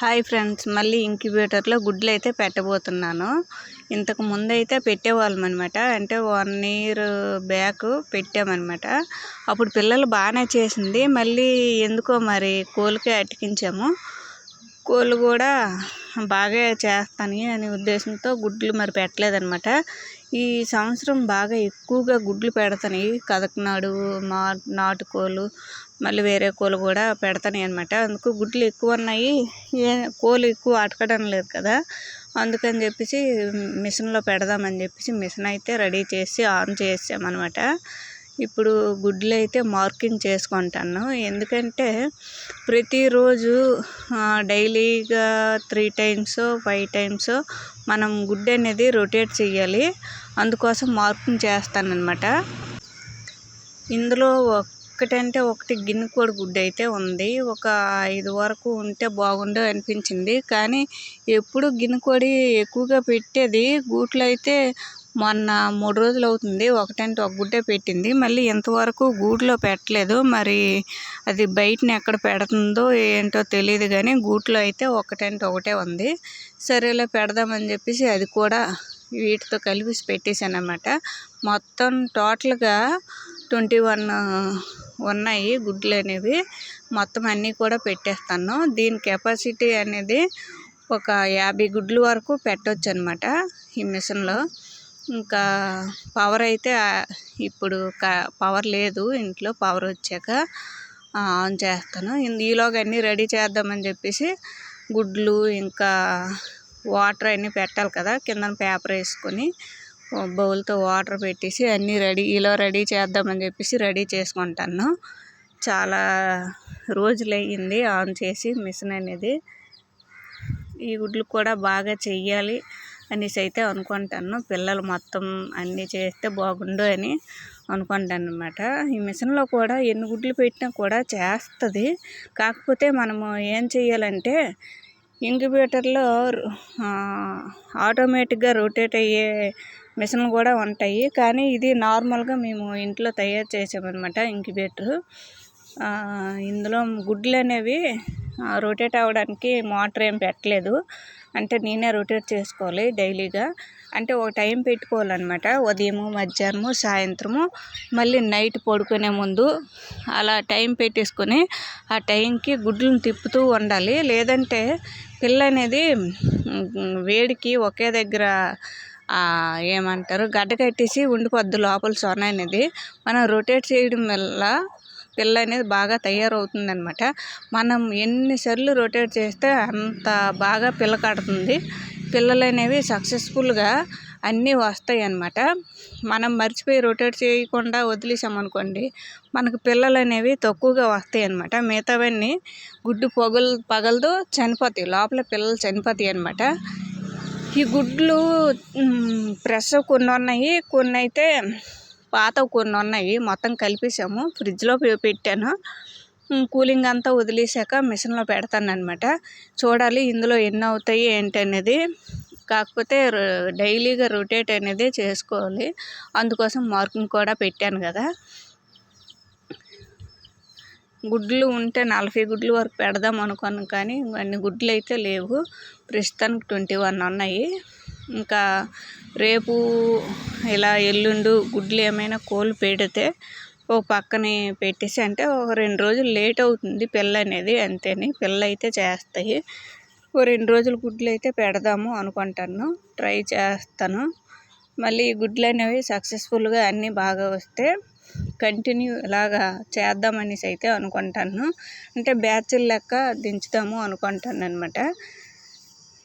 Hi friends మళ్ళీ ఇంక్యుబేటర్లో గుడ్లు అయితే పెట్టబోతున్నాను. ఇంతకు ముందు అయితే పెట్టేవాళ్ళం అనమాట అంటే వన్ ఇయర్ బ్యాక్ పెట్టామన్నమాట. అప్పుడు పిల్లలు బాగానే చేసింది. మళ్ళీ ఎందుకో మరి కోళ్ళకే అటికించాము కోళ్ళు కూడా బాగా చేస్తాను అనే ఉద్దేశంతో గుడ్లు మరి పెట్టలేదన్నమాట. ఈ సంవత్సరం బాగా ఎక్కువగా గుడ్లు పెడతాయి కదకనాడు మా నాటుకోళ్ళు మళ్ళీ వేరే కోళ్ళు కూడా పెడతాయి అనమాట అందుకు గుడ్లు ఎక్కువ ఉన్నాయి. ఏ కోళ్ళు ఎక్కువ అటకడం లేదు కదా. అందుకని చెప్పేసి మిషన్లో పెడదామని చెప్పేసి మిషన్ అయితే రెడీ చేసి ఆన్ చేసామన్నమాట. ఇప్పుడు గుడ్లు అయితే మార్కింగ్ చేసుకుంటాను. ఎందుకంటే ప్రతిరోజు డైలీగా త్రీ టైమ్స్ ఫైవ్ టైమ్స్ మనం గుడ్ అనేది రొటేట్ చేయాలి. అందుకోసం మార్కింగ్ చేస్తానన్నమాట. ఇందులో ఒకటంటే ఒకటి గిన్నె కోడి గుడ్డు అయితే ఉంది. ఒక ఐదు వరకు ఉంటే బాగుండు అనిపించింది. కానీ ఎప్పుడు గిన్నె కోడి ఎక్కువగా పెట్టేది గూట్లో అయితే మొన్న మూడు రోజులు అవుతుంది. ఒకటంటే ఒక గుడ్డే పెట్టింది. మళ్ళీ ఇంతవరకు గూట్లో పెట్టలేదు. మరి అది బయటని ఎక్కడ పెడుతుందో ఏంటో తెలియదు కానీ గూట్లో అయితే ఒకటంటే ఒకటే ఉంది. సరేలే పెడదామని చెప్పేసి అది కూడా వీటితో కలిపి పెట్టేశాను అన్నమాట మొత్తం టోటల్గా ట్వంటీ వన్ ఉన్నాయి గుడ్లు అనేవి. మొత్తం అన్నీ కూడా పెట్టేస్తాను. దీని కెపాసిటీ అనేది ఒక యాభై గుడ్లు వరకు పెట్టవచ్చు అనమాట ఈ మిషన్లో. ఇంకా పవర్ అయితే ఇప్పుడు పవర్ లేదు ఇంట్లో పవర్ వచ్చాక ఆన్ చేస్తాను. ఈలోగా అన్నీ రెడీ చేద్దామని చెప్పేసి గుడ్లు ఇంకా వాటర్ అన్నీ పెట్టాలి కదా కింద పేపర్ వేసుకొని. బౌల్తో వాటర్ పెట్టేసి అన్నీ రెడీ ఇలా రెడీ చేద్దామని చెప్పేసి రెడీ చేసుకుంటాను. చాలా రోజులు అయ్యింది ఆన్ చేసి మిషన్ అనేది. ఈ గుడ్లు కూడా బాగా చెయ్యాలి అనేసి అయితే అనుకుంటాను. పిల్లలు మొత్తం అన్నీ చేస్తే బాగుండు అని అనుకుంటాను అనమాట ఈ మిషన్లో కూడా ఎన్ని గుడ్లు పెట్టినా కూడా చేస్తుంది. కాకపోతే మనము ఏం చేయాలంటే ఇంక్యుబేటర్లో ఆటోమేటిక్గా రొటేట్ అయ్యే మిషన్లు కూడా ఉంటాయి. కానీ ఇది నార్మల్గా మేము ఇంట్లో తయారు చేసామన్నమాట ఇంక్యుబేటర్. ఇందులో గుడ్లు అనేవి రొటేట్ అవ్వడానికి మోటార్ ఏం పెట్టలేదు. అంటే నేనే రొటేట్ చేసుకోవాలి డైలీగా. అంటే ఒక టైం పెట్టుకోవాలన్నమాట. ఉదయము మధ్యాహ్నము సాయంత్రము మళ్ళీ నైట్ పడుకునే ముందు అలా టైం పెట్టేసుకొని ఆ టైంకి గుడ్లను తిప్పుతూ ఉండాలి. లేదంటే పిల్ల అనేది వేడికి ఒకే దగ్గర ఏమంటారు? గడ్డ కట్టేసి ఉండిపోద్ది లోపల సొన అనేది. మనం రొటేట్ చేయడం వల్ల పిల్ల అనేది బాగా తయారవుతుంది అనమాట మనం ఎన్నిసార్లు రొటేట్ చేస్తే అంత బాగా పిల్ల కడుతుంది. పిల్లలు అనేవి సక్సెస్ఫుల్గా అన్నీ వస్తాయి అన్నమాట మనం మర్చిపోయి రొటేట్ చేయకుండా వదిలేసామనుకోండి మనకు పిల్లలు అనేవి తక్కువగా వస్తాయి అన్నమాట మిగతావన్నీ గుడ్డు పొగలు పగలదు చనిపోతాయి. లోపల పిల్లలు చనిపోతాయి అన్నమాట ఈ గుడ్లు ఫ్రెష్ కొన్ని ఉన్నాయి కొన్ని అయితే పాత కొన్ని ఉన్నాయి మొత్తం కలిపేసాము ఫ్రిడ్జ్లో పెట్టాను. కూలింగ్ అంతా వదిలేసాక మిషన్లో పెడతాను అనమాట చూడాలి ఇందులో ఎన్ని అవుతాయి ఏంటి అనేది కాకపోతే డైలీగా రొటేట్ అనేది చేసుకోవాలి. అందుకోసం మార్కింగ్ కూడా పెట్టాను కదా. గుడ్లు ఉంటే నలభై గుడ్లు వరకు పెడదాం అనుకున్నాను కానీ అన్ని గుడ్లు అయితే లేవు. ప్రస్తుతానికి ట్వంటీ వన్ ఉన్నాయి. ఇంకా రేపు ఇలా ఎల్లుండు గుడ్లు ఏమైనా కోళ్ళు పెడితే ఓ పక్కనే పెట్టేసి అంటే ఒక రెండు రోజులు లేట్ అవుతుంది పిల్ల అనేది అంతేని. పిల్ల అయితే చేస్తాయి. ఓ రెండు రోజులు గుడ్లు అయితే పెడదాము అనుకుంటాను. ట్రై చేస్తాను. మళ్ళీ గుడ్లు అనేవి సక్సెస్ఫుల్గా అన్నీ బాగా వస్తే కంటిన్యూ ఇలాగా చేద్దామనేసి అయితే అనుకుంటాను. అంటే బ్యాచ్లు లెక్క దించుదాము అనుకుంటాను అనమాట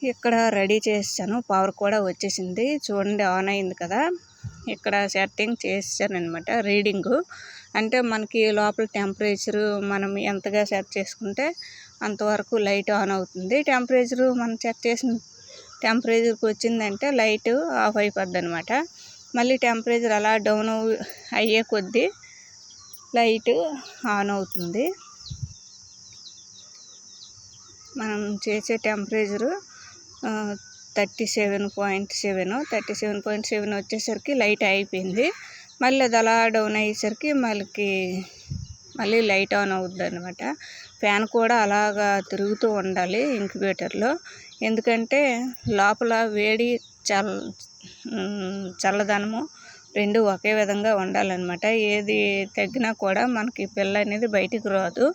ఇక్కడ రెడీ చేసాను. పవర్ కూడా వచ్చేసింది. చూడండి ఆన్ అయింది కదా. ఇక్కడ సెట్టింగ్ చేసాను అనమాట రీడింగు. అంటే మనకి లోపల టెంపరేచరు మనం ఎంతగా సెట్ చేసుకుంటే అంతవరకు లైట్ ఆన్ అవుతుంది. టెంపరేచరు మనం సెట్ చేసిన టెంపరేచర్కి వచ్చిందంటే లైట్ ఆఫ్ అయిపోద్ది అనమాట మళ్ళీ టెంపరేచర్ అలా డౌన్ అయ్యే కొద్దీ లైట్ ఆన్ అవుతుంది. మనం చేసే temperature thirty seven point seven. Thirty seven point seven వచ్చేసరికి లైట్ అయిపోయింది. మళ్ళీ అది అలా డౌన్ అయ్యేసరికి మళ్ళీ మళ్ళీ లైట్ ఆన్ అవుద్ది అనమాట ఫ్యాన్ కూడా అలాగా తిరుగుతూ ఉండాలి ఇంక్యుబేటర్లో. ఎందుకంటే లోపల వేడి చల్ చల్లదనము రెండు ఒకే విధంగా ఉండాలన్నమాట. ఏది తగ్గినా కూడా మనకి పిల్ల అనేది బయటికి రాదు.